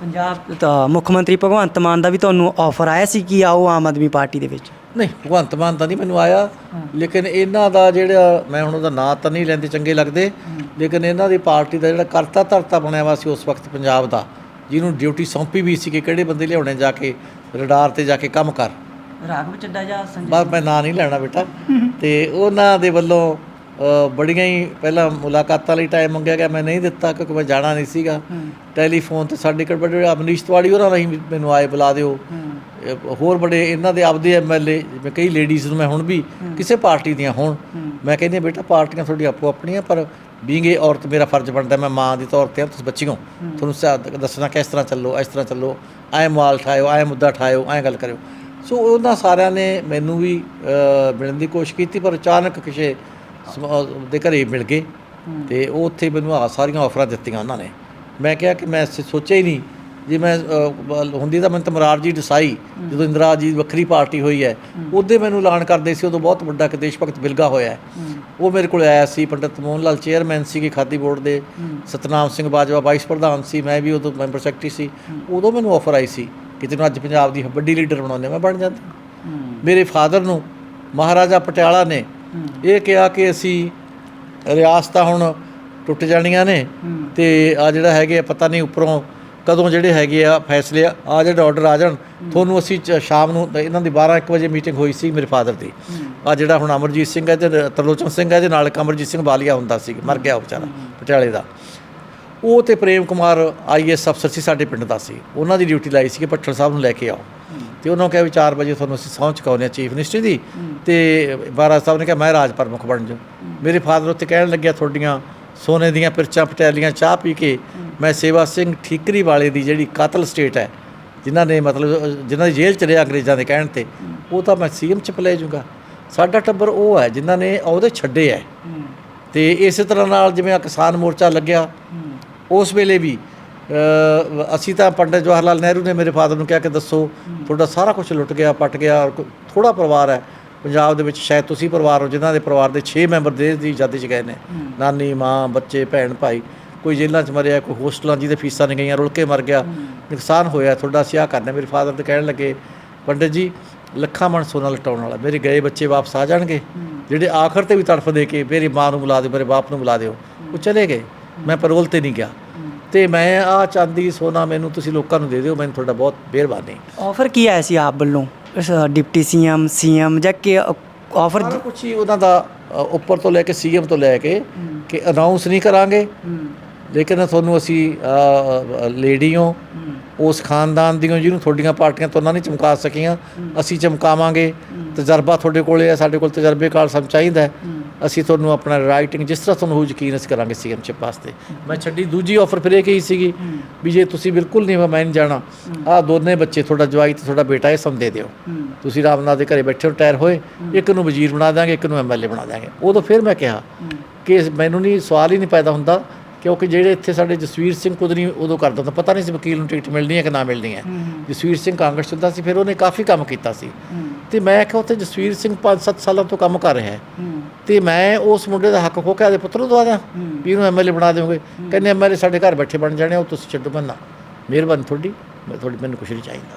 ਪੰਜਾਬ ਤਾਂ ਮੁੱਖ ਮੰਤਰੀ ਭਗਵੰਤ ਮਾਨ ਦਾ ਵੀ ਤੁਹਾਨੂੰ ਆਫਰ ਆਇਆ ਸੀ ਕਿ ਆਓ ਆਮ ਆਦਮੀ ਪਾਰਟੀ ਦੇ ਵਿੱਚ? ਨਹੀਂ ਭਗਵੰਤ ਮਾਨ ਤਾਂ ਨਹੀਂ ਮੈਨੂੰ ਆਇਆ। ਲੇਕਿਨ ਇਹਨਾਂ ਦਾ ਜਿਹੜਾ ਮੈਂ ਹੁਣ ਉਹਦਾ ਨਾਂ ਤਾਂ ਨਹੀਂ ਲੈਂਦੇ ਚੰਗੇ ਲੱਗਦੇ। ਲੇਕਿਨ ਇਹਨਾਂ ਦੀ ਪਾਰਟੀ ਦਾ ਜਿਹੜਾ ਕਰਤਾ ਧਰਤਾ ਬਣਿਆ ਵਾ ਸੀ ਉਸ ਵਕਤ ਪੰਜਾਬ ਦਾ ਜਿਹਨੂੰ ਡਿਊਟੀ ਸੌਂਪੀ ਵੀ ਸੀ ਕਿ ਕਿਹੜੇ ਬੰਦੇ ਲਿਆਉਣੇ ਜਾ ਕੇ ਰਡਾਰ ਤੇ ਜਾ ਕੇ ਕੰਮ ਕਰ। ਰਾਘਵ ਚੱਡਾ ਜਾਂ ਸੰਜੇ ਬਸ ਮੈਂ ਨਾਂ ਨਹੀਂ ਲੈਣਾ ਬੇਟਾ। ਤੇ ਉਹਨਾਂ ਦੇ ਵੱਲੋਂ ਬੜੀਆਂ ਹੀ ਪਹਿਲਾਂ ਮੁਲਾਕਾਤਾਂ ਲਈ ਟਾਈਮ ਮੰਗਿਆ ਗਿਆ ਮੈਂ ਨਹੀਂ ਦਿੱਤਾ ਕਿਉਂਕਿ ਮੈਂ ਜਾਣਾ ਨਹੀਂ ਸੀਗਾ। ਟੈਲੀਫੋਨ ਤੇ ਸਾਡੇ ਕੋਲ ਬੜੇ ਅਮਨੀਸ਼ ਤਿਵਾੜੀ ਹੋਰਾਂ ਰਾਹੀਂ ਮੈਨੂੰ ਆਏ ਬੁਲਾ ਦਿਓ। ਹੋਰ ਬੜੇ ਇਹਨਾਂ ਦੇ ਆਪਦੇ ਐਮਐਲਏ ਜਿਵੇਂ ਕਈ ਲੇਡੀਜ਼ ਨੂੰ ਮੈਂ ਹੁਣ ਵੀ ਕਿਸੇ ਪਾਰਟੀ ਦੀਆਂ ਹੋਣ। ਮੈਂ ਕਹਿੰਦੀ ਹਾਂ, ਬੇਟਾ ਪਾਰਟੀਆਂ ਤੁਹਾਡੀ ਆਪੋ ਆਪਣੀਆਂ ਪਰ ਬੀਂਗ ਇਹ ਔਰਤ ਮੇਰਾ ਫਰਜ਼ ਬਣਦਾ ਮੈਂ ਮਾਂ ਦੀ ਤੌਰ ਤੇ ਹਾਂ ਤੁਸੀਂ ਬੱਚੀਓ ਤੁਹਾਨੂੰ ਸਾ- ਦੱਸਣਾ ਕਿਸ ਤਰ੍ਹਾਂ ਚੱਲੋ ਇਸ ਤਰ੍ਹਾਂ ਚੱਲੋ ਐ ਮਾਲ ਠਾਇਓ ਐ ਮੁੱਦਾ ਠਾਇਓ ਐ ਗੱਲ ਕਰਿਓ। ਸੋ ਉਹਨਾਂ ਸਾਰਿਆਂ ਨੇ ਮੈਨੂੰ ਵੀ ਮਿਲਣ ਦੀ ਕੋਸ਼ਿਸ਼ ਕੀਤੀ ਪਰ ਅਚਾਨਕ ਕਿਸੇ ਸਮ- ਦੇ ਘਰੇ ਮਿਲ ਗਏ ਤੇ ਉਹ ਉੱਥੇ ਮੈਨੂੰ ਆ ਸਾਰੀਆਂ ਆਫਰਾਂ ਦਿੱਤੀਆਂ ਉਹਨਾਂ ਨੇ। ਮੈਂ ਕਿਹਾ ਕਿ ਮੈਂ ਸ- ਸੋਚਿਆ ਹੀ ਨਹੀਂ ਜੇ ਮੈਂ ਅ, ਬ- ਹੁੰਦੀ ਤਾਂ ਮੈਨੂੰ ਤਾਂ ਮਰਾਰਜੀ ਦਸਾਈ ਜਦੋਂ ਇੰਦਰਾ ਜੀ ਵੱਖਰੀ ਪਾਰਟੀ ਹੋਈ ਹੈ। ਉਹਦੇ ਮੈਨੂੰ ਐਲਾਨ ਕਰਦੇ ਸੀ ਉਦੋਂ ਬਹੁਤ ਵੱਡਾ ਇੱਕ ਦੇਸ਼ ਭਗਤ ਬਿਲਗਾ ਹੋਇਆ ਹੈ। ਉਹ ਮੇਰੇ ਕੋਲ ਆਇਆ ਸੀ ਪੰਡਿਤ ਮੋਹਨ ਲਾਲ ਚੇਅਰਮੈਨ ਸੀਗੇ ਖਾਦੀ ਬੋਰਡ ਦੇ। ਸਤਨਾਮ ਸਿੰਘ ਬਾਜਵਾ ਵਾਈਸ ਪ੍ਰਧਾਨ ਸੀ ਮੈਂ ਵੀ ਉਦੋਂ ਮੈਂਬਰ ਸੈਕਟਰੀ ਸੀ। ਉਦੋਂ ਮੈਨੂੰ ਆਫਰ ਆਈ ਸੀ ਕਿ ਤੈਨੂੰ ਅੱਜ ਪੰਜਾਬ ਦੀ ਵੱਡੀ ਲੀਡਰ ਬਣਾਉਂਦੇ ਮੈਂ ਬਣ ਜਾਂਦਾ। ਮੇਰੇ ਫਾਦਰ ਨੂੰ ਮਹਾਰਾਜਾ ਪਟਿਆਲਾ ਨੇ ਇਹ ਕਿਹਾ ਕਿ ਅਸੀਂ ਰਿਆਸਤਾਂ ਹੁਣ ਟੁੱਟ ਜਾਣੀਆਂ ਨੇ ਤੇ ਆ ਜਿਹੜਾ ਹੈਗੇ ਆ, ਪਤਾ ਨਹੀਂ ਉੱਪਰੋਂ ਕਦੋਂ ਜਿਹੜੇ ਹੈਗੇ ਆ ਫੈਸਲੇ ਆ ਜਿਹੜੇ ਆਰਡਰ ਆ ਜਾਣ ਤੁਹਾਨੂੰ ਅਸੀਂ ਸ਼ਾਮ ਨੂੰ ਇਹਨਾਂ ਦੀ 12 1 ਵਜੇ ਮੀਟਿੰਗ ਹੋਈ ਸੀ ਮੇਰੇ ਫਾਦਰ ਦੀ। ਆ ਜਿਹੜਾ ਹੁਣ ਅਮਰਜੀਤ ਸਿੰਘ ਹੈ ਤੇ ਤਰਲੋਚਨ ਸਿੰਘ ਹੈ ਦੇ ਨਾਲ ਇੱਕ ਅਮਰਜੀਤ ਸਿੰਘ ਬਾਲੀਆ ਹੁੰਦਾ ਸੀ ਮਰ ਗਿਆ ਉਹ ਵਿਚਾਰਾ ਪਟਿਆਲੇ ਦਾ। ਉਹ ਤੇ ਪ੍ਰੇਮ ਕੁਮਾਰ ਆਈਐਸ ਅਫਸਰ ਸੀ ਸਾਡੇ ਪਿੰਡ ਦਾ ਸੀ ਉਹਨਾਂ ਦੀ ਡਿਊਟੀ ਲਾਈ ਸੀ ਕਿ ਪੱਠਣ ਸਾਹਿਬ ਨੂੰ ਲੈ ਕੇ ਆਓ। ਤੇ ਉਹਨਾਂ ਕਿਹਾ ਵੀ 4 ਵਜੇ ਤੁਹਾਨੂੰ ਅਸੀਂ ਸਹੁੰ ਚੁਕਾਉਂਦੇ ਹਾਂ ਚੀਫ ਮਿਨਿਸਟਰ ਦੀ। ਤੇ ਮਹਾਰਾਜ ਸਾਹਿਬ ਨੇ ਕਿਹਾ ਮੈਂ ਰਾਜ ਪ੍ਰਮੁੱਖ ਬਣ ਜਾ ਮੇਰੇ ਫਾਦਰ ਉੱਤੇ ਕਹਿਣ ਲੱਗਿਆ ਤੁਹਾਡੀਆਂ ਸੋਨੇ ਦੀਆਂ ਪਿਰਚਾਂ ਪਟਿਆਲੀਆਂ ਚਾਹ ਪੀ ਕੇ ਮੈਂ ਸੇਵਾ ਸਿੰਘ ਠੀਕਰੀ ਵਾਲੇ ਦੀ ਜਿਹੜੀ ਕਾਤਲ ਸਟੇਟ ਹੈ ਜਿਨ੍ਹਾਂ ਨੇ ਮਤਲਬ ਜਿਨ੍ਹਾਂ ਦੀ ਜੇਲ੍ਹ ਚ ਰਿਹਾ ਅੰਗਰੇਜ਼ਾਂ ਦੇ ਕਹਿਣ ਤੇ ਉਹ ਤਾਂ ਮੈਂ ਸੀਐਮ ਚ ਪਲੇ ਜੂਗਾ ਸਾਡਾ ਟੱਬਰ ਉਹ ਹੈ ਜਿਨ੍ਹਾਂ ਨੇ ਅਹੁਦੇ ਛੱਡੇ ਹੈ। ਤੇ ਇਸੇ ਤਰ੍ਹਾਂ ਨਾਲ ਜਿਵੇਂ ਆ ਕਿਸਾਨ ਮੋਰਚਾ ਲੱਗਿਆ ਉਸ ਵੇਲੇ ਵੀ ਅਸੀਂ ਤਾਂ ਪੰਡਿਤ ਜਵਾਹਰ ਲਾਲ ਨਹਿਰੂ ਨੇ ਮੇਰੇ ਫਾਦਰ ਨੂੰ ਕਿਹਾ ਕਿ ਦੱਸੋ ਤੁਹਾਡਾ ਸਾਰਾ ਕੁਝ ਲੁੱਟ ਗਿਆ ਪਟ ਗਿਆ ਔਰ ਥੋੜਾ ਪਰਿਵਾਰ ਹੈ। ਪੰਜਾਬ ਦੇ ਵਿੱਚ ਸ਼ਾਇਦ ਤੁਸੀਂ ਪਰਿਵਾਰ ਹੋ ਜਿਨ੍ਹਾਂ ਦੇ ਪਰਿਵਾਰ ਦੇ 6 ਮੈਂਬਰ ਦੇਸ਼ ਦੀ ਆਜ਼ਾਦੀ 'ਚ ਗਏ ਨੇ। ਨਾਨੀ ਮਾਂ ਬੱਚੇ ਭੈਣ ਭਾਈ। ਕੋਈ ਜੇਲ੍ਹਾਂ 'ਚ ਮਰਿਆ ਕੋਈ ਹੋਸਟਲਾਂ ਜਿਹਦੇ ਫੀਸਾਂ ਨਹੀਂ ਗਈਆਂ ਰੁਲ ਕੇ ਮਰ ਗਿਆ। ਨੁਕਸਾਨ ਹੋਇਆ ਤੁਹਾਡਾ ਅਸੀਂ ਆਹ ਕਰਨਾ ਮੇਰੇ ਫਾਦਰ ਤੇ ਕਹਿਣ ਲੱਗੇ ਪੰਡਿਤ ਜੀ ਲੱਖਾਂ ਮਣ ਸੋਨਾ ਲਟਾਉਣ ਵਾਲਾ। ਮੇਰੇ ਗਏ ਬੱਚੇ ਵਾਪਸ ਆ ਜਾਣਗੇ। ਜਿਹੜੇ ਆਖਰ ਤੇ ਵੀ ਤੜਫ ਦੇ ਕੇ ਮੇਰੀ ਮਾਂ ਨੂੰ ਬੁਲਾ ਦਿਓ ਮੇਰੇ ਬਾਪ ਨੂੰ ਬੁਲਾ ਦਿਓ ਉਹ ਚਲੇ ਗਏ। ਮੈਂ ਪਰੋਲ ਤੇ ਨਹੀਂ ਗਿਆ। ਤੇ ਮੈਂ ਆ ਚਾਂਦੀ ਸੋਨਾ ਮੈਨੂੰ ਤੁਸੀਂ ਲੋਕਾਂ ਨੂੰ ਦੇ ਦਿਓ ਮੈਨੂੰ ਤੁਹਾਡਾ ਬਹੁਤ ਮਿਹਰਬਾਨੀ। ਆਫਰ ਕੀ ਆਇਆ ਸੀ ਆਪ ਵੱਲੋਂ? ਡਿਪਟੀ ਸੀਐਮ ਸੀਐਮ ਜਾਂ ਕਿ ਆਫਰ ਸਾਰਾ ਕੁਝ ਹੀ ਉਹਨਾਂ ਦਾ ਅ, ਉੱਪਰ ਤੋਂ ਲੈ ਕੇ ਸੀਐਮ ਤੋਂ ਲੈ ਕੇ ਕਿ ਅਨਾਉਂਸ ਨਹੀਂ ਕਰਾਂਗੇ। ਲੇਕਿਨ ਤੁਹਾਨੂੰ ਅਸੀਂ ਲੇਡੀ ਹੋ। ਉਸ ਖਾਨਦਾਨ ਦੀ ਹੋ ਜਿਹਨੂੰ ਤੁਹਾਡੀਆਂ ਪਾਰਟੀਆਂ ਤੋਂ ਨਾ ਨਹੀਂ ਚਮਕਾ ਸਕੀਆਂ ਅਸੀਂ ਚਮਕਾਵਾਂਗੇ। ਤਜਰਬਾ ਤੁਹਾਡੇ ਕੋਲੇ ਹੈ ਸਾਡੇ ਕੋਲ ਤਜਰਬੇਕਾਰ ਸਾਨੂੰ ਚਾਹੀਦਾ ਹੈ। ਅਸੀਂ ਤੁਹਾਨੂੰ ਆਪਣਾ ਰਾਈਟਿੰਗ ਜਿਸ ਤਰ੍ਹਾਂ ਤੁਹਾਨੂੰ ਹੋ ਯਕੀਨ ਅਸੀਂ ਕਰਾਂਗੇ ਸੀਐਮ ਚਿਪ ਵਾਸਤੇ। ਮੈਂ ਛੱਡੀ ਦੂਜੀ ਆਫਰ ਫਿਰ ਇਹ ਕਹੀ ਸੀਗੀ ਵੀ ਜੇ ਤੁਸੀਂ ਬਿਲਕੁਲ ਨਹੀਂ ਮੈਂ ਨਹੀਂ ਜਾਣਾ, ਆਹ ਦੋਨੇ ਬੱਚੇ, ਤੁਹਾਡਾ ਜਵਾਈ ਤੇ ਤੁਹਾਡਾ ਬੇਟਾ, ਇਹ ਸਮ ਦੇ ਦਿਓ। ਤੁਸੀਂ ਰਾਮਨਾਥ ਦੇ ਘਰੇ ਬੈਠੇ ਰਿਟਾਇਰ ਹੋਏ, ਇੱਕ ਨੂੰ ਵਜ਼ੀਰ ਬਣਾ ਦਾਂਗੇ ਇੱਕ ਨੂੰ ਐਮਐਲਏ ਬਣਾ ਦਾਂਗੇ ਉਦੋਂ ਫਿਰ ਮੈਂ ਕਿਹਾ ਕਿ ਮੈਨੂੰ ਨਹੀਂ ਸਵਾਲ ਹੀ ਨਹੀਂ ਪੈਦਾ ਹੁੰਦਾ, ਕਿਉਂਕਿ ਜਿਹੜੇ ਇੱਥੇ ਸਾਡੇ ਜਸਵੀਰ ਸਿੰਘ ਕੁਦਰੀ ਉਦੋਂ ਕਰਦਾ ਤਾਂ ਪਤਾ ਨਹੀਂ ਸੀ ਵਕੀਲ ਨੂੰ ਟਿਕਟ ਮਿਲਣੀ ਹੈ ਕਿ ਨਾ ਮਿਲਣੀ ਹੈ। ਜਸਵੀਰ ਸਿੰਘ ਕਾਂਗਰਸ 'ਚ ਸੀ, ਫਿਰ ਉਹਨੇ ਕਾਫੀ ਕੰਮ ਕੀਤਾ ਸੀ। ਤੇ ਮੈਂ ਕਿਹਾ ਉੱਥੇ ਜਸਵੀਰ ਸਿੰਘ 5-7 ਸਾਲਾਂ ਤੋਂ ਕੰਮ ਕਰ ਰਿਹਾ ਹੈ। ਤੇ ਮੈਂ ਉਸ ਮੁੰਡੇ ਦਾ ਹੱਕ ਖੋ ਕੇ ਆਦੇ ਪੁੱਤਰ ਨੂੰ ਦਵਾ ਦਿਆਂ ਵੀ ਇਹਨੂੰ ਐਮਐਲਏ ਬਣਾ ਦਿਓਗੇ। ਕਹਿੰਦੇ ਐਮਐਲਏ ਸਾਡੇ ਘਰ ਬੈਠੇ ਬਣ ਜਾਣੇ ਉਹ ਤੁਸੀਂ ਛੱਡੋ ਬੰਨਾ ਮਿਹਰਬਾਨੀ ਤੁਹਾਡੀ ਮੈਂ ਤੁਹਾਡੀ ਮੈਨੂੰ ਕੁਛ ਨਹੀਂ ਚਾਹੀਦਾ।